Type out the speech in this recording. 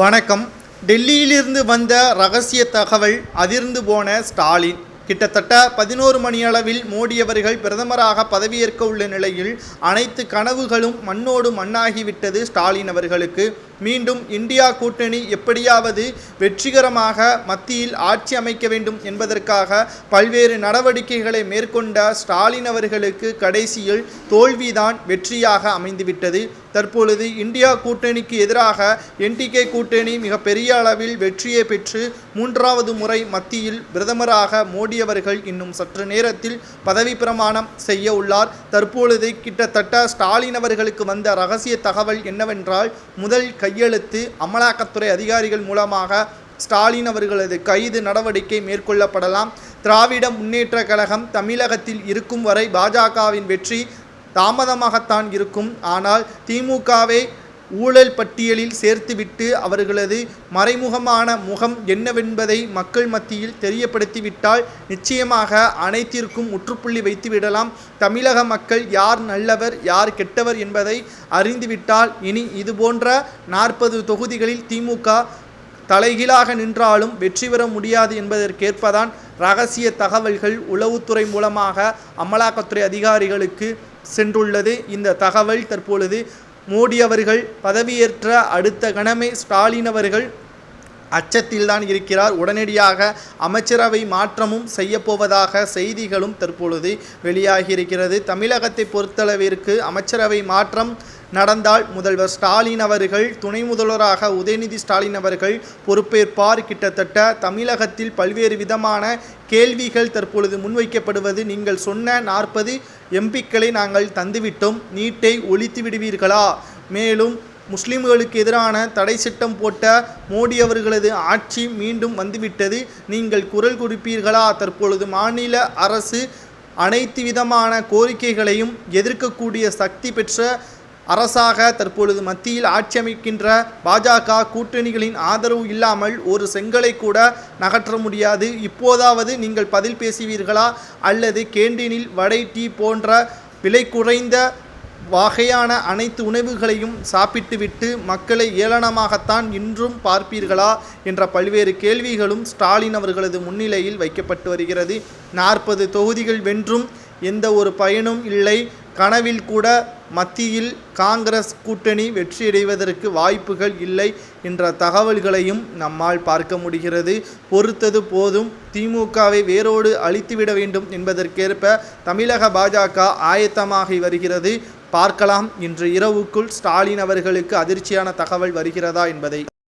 வணக்கம். டெல்லியிலிருந்து வந்த ரகசிய தகவல் அதிர்ந்து போன ஸ்டாலின். கிட்டத்தட்ட பதினோரு மணியளவில் மோடி அவர்கள் பிரதமராக பதவியேற்க உள்ள நிலையில் அனைத்து கனவுகளும் மண்ணோடு மண்ணாகிவிட்டது ஸ்டாலின் அவர்களுக்கு. மீண்டும் இந்தியா கூட்டணி எப்படியாவது வெற்றிகரமாக மத்தியில் ஆட்சி அமைக்க வேண்டும் என்பதற்காக பல்வேறு நடவடிக்கைகளை மேற்கொண்ட ஸ்டாலின் அவர்களுக்கு கடைசியில் தோல்விதான் வெற்றியாக அமைந்துவிட்டது. தற்பொழுது இந்தியா கூட்டணிக்கு எதிராக என்டிகே கூட்டணி மிக பெரிய அளவில் வெற்றியை பெற்று மூன்றாவது முறை மத்தியில் பிரதமராக மோடி அவர்கள் இன்னும் சற்று நேரத்தில் பதவி பிரமாணம் செய்ய உள்ளார். தற்பொழுது கிட்டத்தட்ட ஸ்டாலின் அவர்களுக்கு வந்த ரகசிய தகவல் என்னவென்றால் முதல் கை கையெழுத்து அமலாக்கத்துறை அதிகாரிகள் மூலமாக ஸ்டாலின் அவர்களது கைது நடவடிக்கை மேற்கொள்ளப்படலாம். திராவிட முன்னேற்ற கழகம் தமிழகத்தில் இருக்கும் வரை பாஜகவின் வெற்றி தாமதமாகத்தான் இருக்கும். ஆனால் திமுகவை ஊழல் பட்டியலில் சேர்த்துவிட்டு அவர்களது மறைமுகமான முகம் என்னவென்பதை மக்கள் மத்தியில் தெரியப்படுத்திவிட்டால் நிச்சயமாக அனைத்திற்கும் முற்றுப்புள்ளி வைத்துவிடலாம். தமிழக மக்கள் யார் நல்லவர் யார் கெட்டவர் என்பதை அறிந்துவிட்டால் இனி இதுபோன்ற நாற்பது தொகுதிகளில் திமுக தலைகீழாக நின்றாலும் வெற்றி பெற முடியாது என்பதற்கேற்பதான் ரகசிய தகவல்கள் உளவுத்துறை மூலமாக அமலாக்கத்துறை அதிகாரிகளுக்கு சென்றுள்ளது. இந்த தகவல் தற்பொழுது மோடி அவர்கள் பதவியேற்ற அடுத்த கணமே ஸ்டாலின் அவர்கள் அச்சத்தில்தான் இருக்கிறார். உடனடியாக அமைச்சரவை மாற்றமும் செய்யப்போவதாக செய்திகளும் தற்பொழுது வெளியாகியிருக்கிறது தமிழகத்தை பொறுத்தளவிற்கு அமைச்சரவை மாற்றம் நடந்தால் முதல்வர் ஸ்டாலின் அவர்கள் துணை முதல்வராக உதயநிதி ஸ்டாலின் அவர்கள் பொறுப்பேற்பார். கிட்டத்தட்ட தமிழகத்தில் பல்வேறு விதமான கேள்விகள் தற்பொழுது முன்வைக்கப்படுவது நீங்கள் சொன்ன நாற்பது எம்பிக்களை நாங்கள் தந்துவிட்டோம். நீட்டை ஒழித்து விடுவீர்களா? மேலும் முஸ்லிம்களுக்கு எதிரான தடை சட்டம் போட்ட மோடி அவர்களது ஆட்சி மீண்டும் வந்துவிட்டது. நீங்கள் குரல் கொடுப்பீர்களா? தற்பொழுது மாநில அரசு அனைத்து விதமான கோரிக்கைகளையும் எதிர்க்கக்கூடிய சக்தி பெற்ற அரசாக தற்பொழுது மத்தியில் ஆட்சியமைக்கின்ற பாஜக கூட்டணிகளின் ஆதரவு இல்லாமல் ஒரு செங்கலை கூட நகற்ற முடியாது. இப்போதாவது நீங்கள் பதில் பேசுவீர்களா? அல்லது கேண்டீனில் வடை டீ போன்ற விலை குறைந்த வகையான அனைத்து உணவுகளையும் சாப்பிட்டுவிட்டு மக்களை ஏளனமாகத்தான் இன்றும் பார்ப்பீர்களா? என்ற பல்வேறு கேள்விகளும் ஸ்டாலின் அவர்களது முன்னிலையில் வைக்கப்பட்டு வருகிறது. நாற்பது தொகுதிகள் வென்றும் எந்த ஒரு பயனும் இல்லை. கனவில் கூட மத்தியில் காங்கிரஸ் கூட்டணி வெற்றியடைவதற்கு வாய்ப்புகள் இல்லை என்ற தகவல்களையும் நம்மால் பார்க்க முடிகிறது. பொறுத்தது போதும் திமுகவை வேரோடு அழித்துவிட வேண்டும் என்பதற்கேற்ப தமிழக பாஜக ஆயத்தமாகி வருகிறது. பார்க்கலாம் இன்று இரவுக்குள் ஸ்டாலின் அவர்களுக்கு அதிர்ச்சியான தகவல் வருகிறதா என்பதை.